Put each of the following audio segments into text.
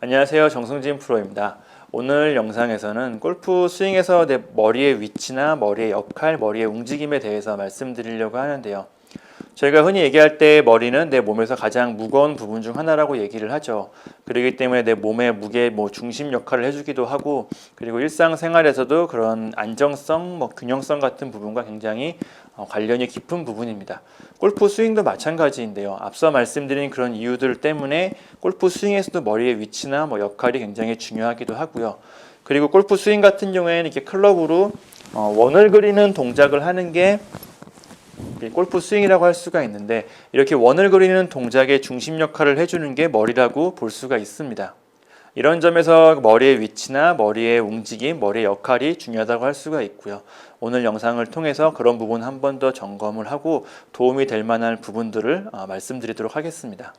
안녕하세요. 정승진 프로입니다. 오늘 영상에서는 골프 스윙에서 내 머리의 위치나 머리의 역할, 머리의 움직임에 대해서 말씀드리려고 하는데요. 저희가 흔히 얘기할 때 머리는 내 몸에서 가장 무거운 부분 중 하나라고 얘기를 하죠. 그렇기 때문에 내 몸의 무게, 뭐 중심 역할을 해주기도 하고, 그리고 일상생활에서도 그런 안정성, 뭐 균형성 같은 부분과 굉장히 어, 관련이 깊은 부분입니다. 골프 스윙도 마찬가지인데요. 앞서 말씀드린 그런 이유들 때문에 골프 스윙에서도 머리의 위치나 뭐 역할이 굉장히 중요하기도 하고요. 그리고 골프 스윙 같은 경우에는 이렇게 클럽으로 어, 원을 그리는 동작을 하는 게 골프 스윙이라고 할 수가 있는데 이렇게 원을 그리는 동작의 중심 역할을 해주는 게 머리라고 볼 수가 있습니다. 이런 점에서 머리의 위치나 머리의 움직임, 머리의 역할이 중요하다고 할 수가 있고요. 오늘 영상을 통해서 그런 부분 한 번 더 점검을 하고 도움이 될 만한 부분들을 어, 말씀드리도록 하겠습니다.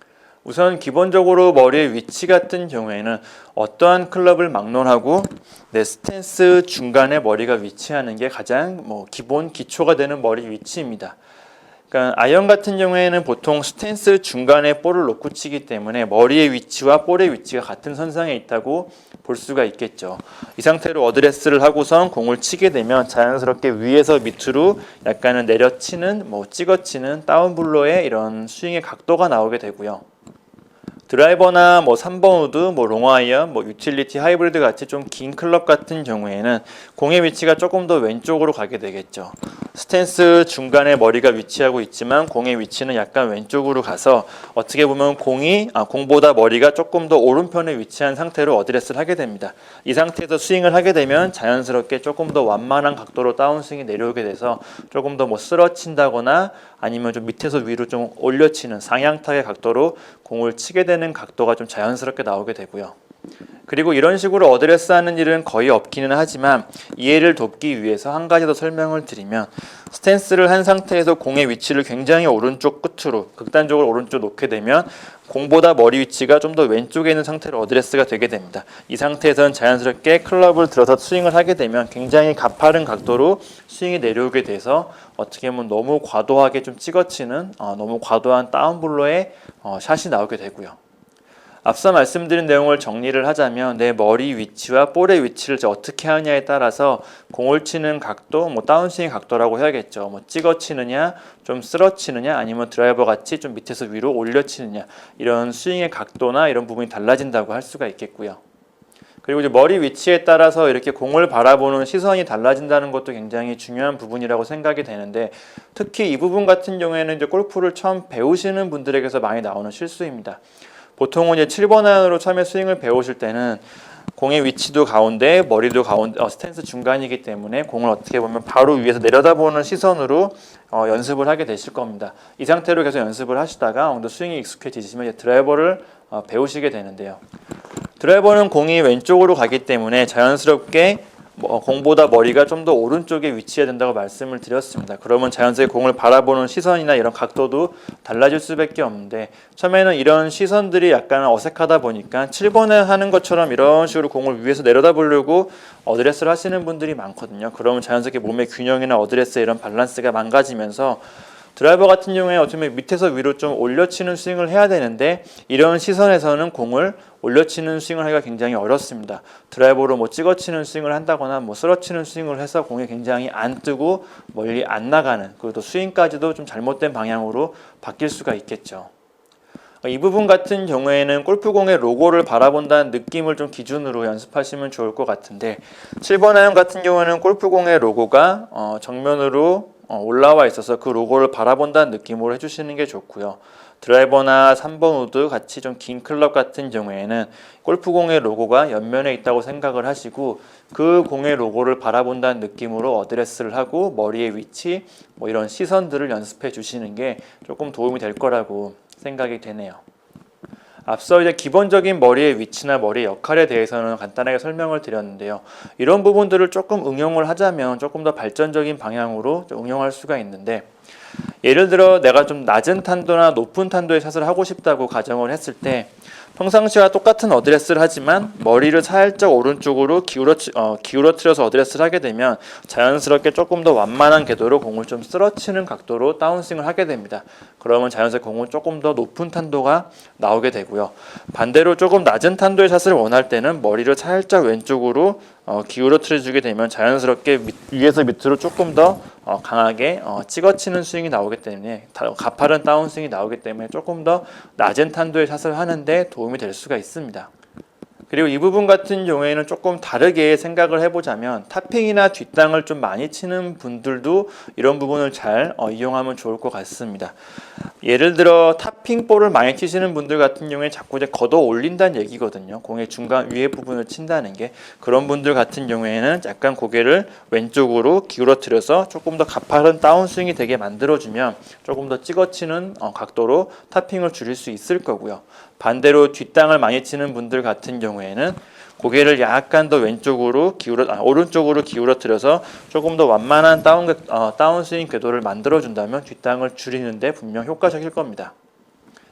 우선 기본적으로 머리의 위치 같은 경우에는 어떠한 클럽을 막론하고 내 스탠스 중간에 머리가 위치하는 게 가장 뭐 기본 기초가 되는 머리 위치입니다. 그러니까 아이언 같은 경우에는 보통 스탠스 중간에 볼을 놓고 치기 때문에 머리의 위치와 볼의 위치가 같은 선상에 있다고 볼 수가 있겠죠. 이 상태로 어드레스를 하고선 공을 치게 되면 자연스럽게 위에서 밑으로 약간은 내려치는 뭐 찍어치는 다운블로의 이런 스윙의 각도가 나오게 되고요. 드라이버나 뭐 3번 우드, 뭐 롱아이언, 뭐 유틸리티 하이브리드 같이 좀 긴 클럽 같은 경우에는 공의 위치가 조금 더 왼쪽으로 가게 되겠죠. 스탠스 중간에 머리가 위치하고 있지만 공의 위치는 약간 왼쪽으로 가서 어떻게 보면 공이 아, 공보다 머리가 조금 더 오른편에 위치한 상태로 어드레스를 하게 됩니다. 이 상태에서 스윙을 하게 되면 자연스럽게 조금 더 완만한 각도로 다운스윙이 내려오게 돼서 조금 더 뭐 쓰러친다거나 아니면 좀 밑에서 위로 좀 올려치는 상향타의 각도로 공을 치게 되는 각도가 좀 자연스럽게 나오게 되고요. 그리고 이런 식으로 어드레스 하는 일은 거의 없기는 하지만 이해를 돕기 위해서 한 가지 더 설명을 드리면 스탠스를 한 상태에서 공의 위치를 굉장히 오른쪽 끝으로 극단적으로 오른쪽 놓게 되면 공보다 머리 위치가 좀 더 왼쪽에 있는 상태로 어드레스가 되게 됩니다. 이 상태에서는 자연스럽게 클럽을 들어서 스윙을 하게 되면 굉장히 가파른 각도로 스윙이 내려오게 돼서 어떻게 보면 너무 과도하게 좀 찍어치는 어, 너무 과도한 다운블로의 어, 샷이 나오게 되고요. 앞서 말씀드린 내용을 정리를 하자면 내 머리 위치와 볼의 위치를 어떻게 하냐에 따라서 공을 치는 각도, 뭐 다운스윙 각도라고 해야겠죠. 뭐 찍어 치느냐, 좀 쓸어 치느냐, 아니면 드라이버 같이 좀 밑에서 위로 올려 치느냐 이런 스윙의 각도나 이런 부분이 달라진다고 할 수가 있겠고요. 그리고 이제 머리 위치에 따라서 이렇게 공을 바라보는 시선이 달라진다는 것도 굉장히 중요한 부분이라고 생각이 되는데 특히 이 부분 같은 경우에는 이제 골프를 처음 배우시는 분들에게서 많이 나오는 실수입니다. 보통은 이제 7번 아이언으로 처음에 스윙을 배우실 때는 공의 위치도 가운데, 머리도 가운데, 어, 스탠스 중간이기 때문에 공을 어떻게 보면 바로 위에서 내려다보는 시선으로 어, 연습을 하게 되실 겁니다. 이 상태로 계속 연습을 하시다가 어느 스윙이 익숙해지시면 이제 드라이버를 어, 배우시게 되는데요. 드라이버는 공이 왼쪽으로 가기 때문에 자연스럽게 뭐 공보다 머리가 좀 더 오른쪽에 위치해야 된다고 말씀을 드렸습니다. 그러면 자연스럽게 공을 바라보는 시선이나 이런 각도도 달라질 수밖에 없는데 처음에는 이런 시선들이 약간 어색하다 보니까 7번에 하는 것처럼 이런 식으로 공을 위에서 내려다 보려고 어드레스를 하시는 분들이 많거든요. 그러면 자연스럽게 몸의 균형이나 어드레스 이런 밸런스가 망가지면서 드라이버 같은 경우에 어쩌면 밑에서 위로 좀 올려치는 스윙을 해야 되는데 이런 시선에서는 공을 올려치는 스윙을 하기가 굉장히 어렵습니다. 드라이버로 뭐 찍어치는 스윙을 한다거나 뭐 쓸어치는 스윙을 해서 공이 굉장히 안 뜨고 멀리 안 나가는 그리고 또 스윙까지도 좀 잘못된 방향으로 바뀔 수가 있겠죠. 이 부분 같은 경우에는 골프공의 로고를 바라본다는 느낌을 좀 기준으로 연습하시면 좋을 것 같은데 7번 아이언 같은 경우에는 골프공의 로고가 어, 정면으로 어, 올라와 있어서 그 로고를 바라본다는 느낌으로 해주시는 게 좋고요. 드라이버나 3번 우드 같이 좀 긴 클럽 같은 경우에는 골프공의 로고가 옆면에 있다고 생각을 하시고 그 공의 로고를 바라본다는 느낌으로 어드레스를 하고 머리의 위치 뭐 이런 시선들을 연습해 주시는 게 조금 도움이 될 거라고 생각이 되네요. 앞서 이제 기본적인 머리의 위치나 머리의 역할에 대해서는 간단하게 설명을 드렸는데요. 이런 부분들을 조금 응용을 하자면 조금 더 발전적인 방향으로 좀 응용할 수가 있는데 예를 들어 내가 좀 낮은 탄도나 높은 탄도의 샷을 하고 싶다고 가정을 했을 때 평상시와 똑같은 어드레스를 하지만 머리를 살짝 오른쪽으로 기울어 어, 기울어뜨려서 어드레스를 하게 되면 자연스럽게 조금 더 완만한 궤도로 공을 좀 쓰러치는 각도로 다운스윙을 하게 됩니다. 그러면 자연스럽게 공은 조금 더 높은 탄도가 나오게 되고요. 반대로 조금 낮은 탄도의 샷을 원할 때는 머리를 살짝 왼쪽으로 어, 기울어뜨려 주게 되면 자연스럽게 밑- 위에서 밑으로 조금 더 어, 강하게 어, 찍어치는 스윙이 나오기 때문에 다- 가파른 다운 스윙이 나오기 때문에 조금 더 낮은 탄도의 샷을 하는데 도움이 될 수가 있습니다. 그리고 이 부분 같은 경우에는 조금 다르게 생각을 해보자면 탑핑이나 뒷땅을 좀 많이 치는 분들도 이런 부분을 잘 어, 이용하면 좋을 것 같습니다. 예를 들어 탑핑 볼을 많이 치시는 분들 같은 경우에 자꾸 이제 걷어 올린다는 얘기거든요. 공의 중간 위에 부분을 친다는 게 그런 분들 같은 경우에는 약간 고개를 왼쪽으로 기울어뜨려서 조금 더 가파른 다운스윙이 되게 만들어주면 조금 더 찍어치는 어, 각도로 탑핑을 줄일 수 있을 거고요. 반대로 뒷땅을 많이 치는 분들 같은 경우에는 고개를 약간 더 왼쪽으로 기울어 아, 오른쪽으로 기울어뜨려서 조금 더 완만한 다운 어, 다운스윙 궤도를 만들어 준다면 뒷땅을 줄이는데 분명 효과적일 겁니다.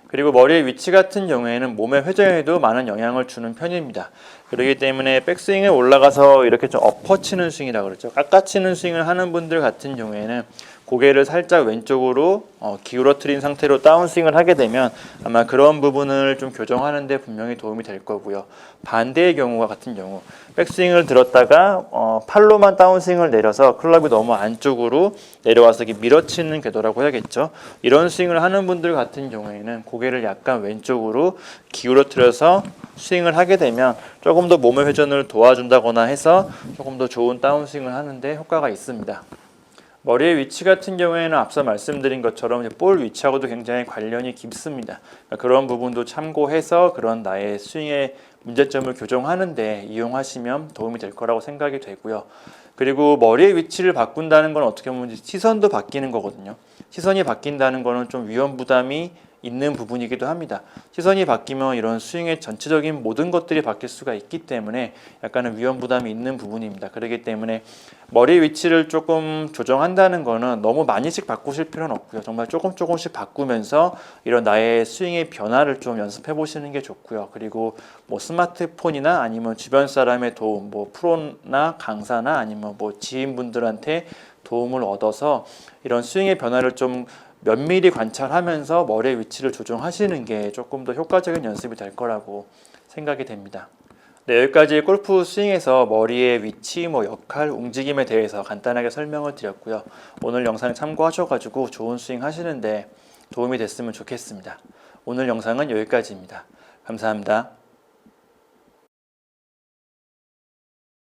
그리고 머리의 위치 같은 경우에는 몸의 회전에도 많은 영향을 주는 편입니다. 그렇기 때문에 백스윙에 올라가서 이렇게 좀 엎어치는 스윙이라 그러죠. 깎아치는 스윙을 하는 분들 같은 경우에는 고개를 살짝 왼쪽으로 어, 기울어뜨린 상태로 다운스윙을 하게 되면 아마 그런 부분을 좀 교정하는데 분명히 도움이 될 거고요. 반대의 경우와 같은 경우 백스윙을 들었다가 어, 팔로만 다운스윙을 내려서 클럽이 너무 안쪽으로 내려와서 밀어치는 궤도라고 해야겠죠. 이런 스윙을 하는 분들 같은 경우에는 고개를 약간 왼쪽으로 기울어뜨려서 스윙을 하게 되면 조금 더 몸의 회전을 도와준다거나 해서 조금 더 좋은 다운스윙을 하는데 효과가 있습니다. 머리의 위치 같은 경우에는 앞서 말씀드린 것처럼 볼 위치하고도 굉장히 관련이 깊습니다. 그러니까 그런 부분도 참고해서 그런 나의 스윙의 문제점을 교정하는데 이용하시면 도움이 될 거라고 생각이 되고요. 그리고 머리의 위치를 바꾼다는 건 어떻게 보면 시선도 바뀌는 거거든요. 시선이 바뀐다는 거는 좀 위험 부담이 있는 부분이기도 합니다. 시선이 바뀌면 이런 스윙의 전체적인 모든 것들이 바뀔 수가 있기 때문에 약간은 위험 부담이 있는 부분입니다. 그렇기 때문에 머리 위치를 조금 조정한다는 거는 너무 많이씩 바꾸실 필요는 없고요. 정말 조금 조금씩 바꾸면서 이런 나의 스윙의 변화를 좀 연습해 보시는 게 좋고요. 그리고 뭐 스마트폰이나 아니면 주변 사람의 도움, 뭐 프로나 강사나 아니면 뭐 지인분들한테 도움을 얻어서 이런 스윙의 변화를 좀 면밀히 관찰하면서 머리의 위치를 조정하시는 게 조금 더 효과적인 연습이 될 거라고 생각이 됩니다. 네, 여기까지 골프 스윙에서 머리의 위치, 뭐 역할, 움직임에 대해서 간단하게 설명을 드렸고요. 오늘 영상 참고하셔가지고 좋은 스윙 하시는데 도움이 됐으면 좋겠습니다. 오늘 영상은 여기까지입니다. 감사합니다.